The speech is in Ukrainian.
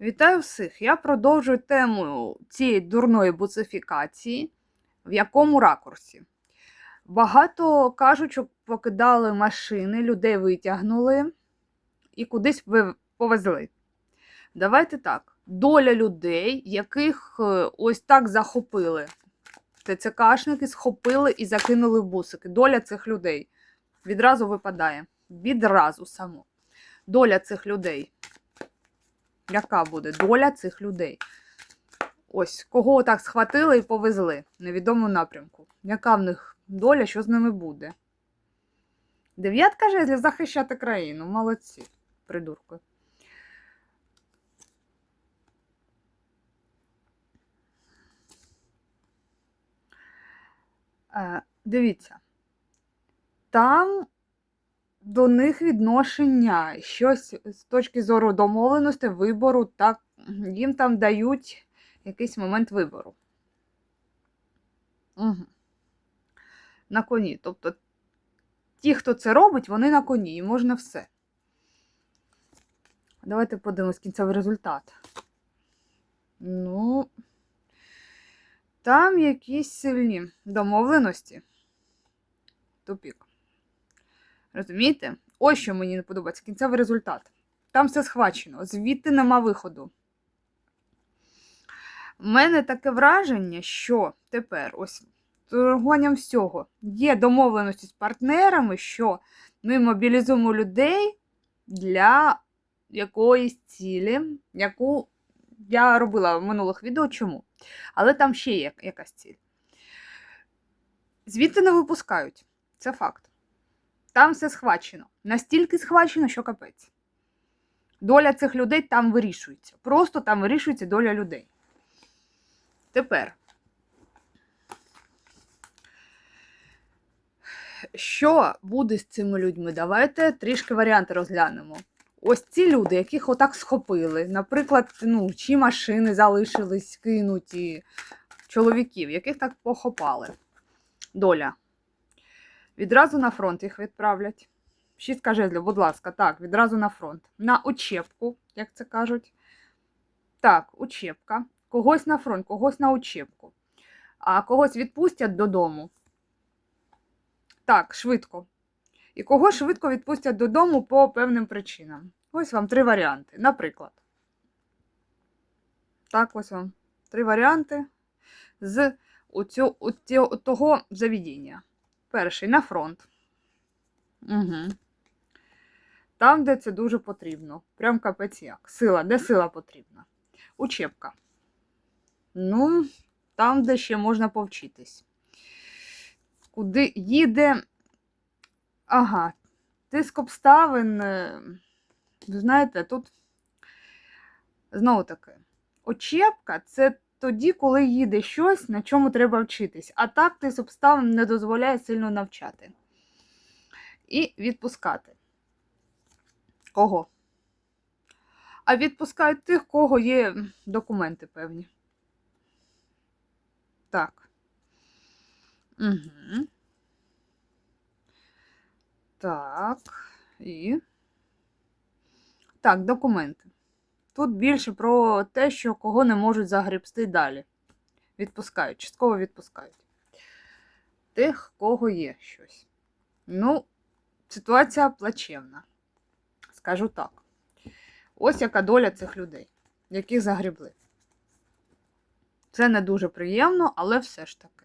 Вітаю всіх! Я продовжую тему цієї дурної буцифікації. В якому ракурсі? Багато кажуть, що покидали машини, людей витягнули і кудись повезли. Давайте так. Доля людей, яких е, ось так захопили. ТЦКшники схопили і закинули бусики. Доля цих людей відразу випадає. Відразу само. Доля цих людей. Яка буде доля цих людей? Ось, кого так схватили і повезли в невідому напрямку. Яка в них доля, що з ними буде? Дев'ятка жезлів захищати країну. Молодці, придурки. Е, дивіться. Там до них відношення, щось з точки зору домовленості, вибору, так їм там дають якийсь момент вибору. Угу. На коні. Тобто ті, хто це робить, вони на коні, і можна все. Давайте подивимось кінцевий результат. Ну, там якісь сильні домовленості. Тупік. Розумієте? Ось що мені не подобається. Кінцевий результат. Там все схвачено, звідти нема виходу. У мене таке враження, що тепер, ось торгуванням всього, є домовленості з партнерами, що ми мобілізуємо людей для якоїсь цілі, яку я робила в минулих відео чому. Але там ще є якась ціль. Звідти не випускають. Це факт. Там все схвачено. Настільки схвачено, що капець. Доля цих людей там вирішується. Просто там вирішується доля людей. Тепер. Що буде з цими людьми? Давайте трішки варіанти розглянемо. Ось ці люди, яких отак схопили, наприклад, ну, чи машини залишились кинуті чоловіків, яких так похопали. Доля. Відразу на фронт їх відправлять. Шістка жезлів, будь ласка, так, відразу на фронт. На учебку, як це кажуть. Так, учебка. Когось на фронт, когось на учебку. А когось відпустять додому. Так, швидко. І кого швидко відпустять додому по певним причинам. Ось вам три варіанти. Наприклад. Так, ось вам три варіанти з оцю, того заведення. Перший на фронт. Угу. Там, де це дуже потрібно. Прям капець як. Сила, де сила потрібна? Учебка. Ну, там, де ще можна повчитись. Куди їде. Ага, тиск обставин. е, Ви знаєте, тут знову таки, очепка це тоді, коли їде щось, на чому треба вчитись. А так тиск обставин не дозволяє сильно навчати. І відпускати. Кого? А відпускають тих, кого є документи певні. Так. Угу. Так. І. Так, документи. Тут більше про те, що кого не можуть загребсти далі. Відпускають, частково відпускають. Тих, кого є щось. Ну, ситуація плачевна. Скажу так. Ось яка доля цих людей, яких загребли. Це не дуже приємно, але все ж таки.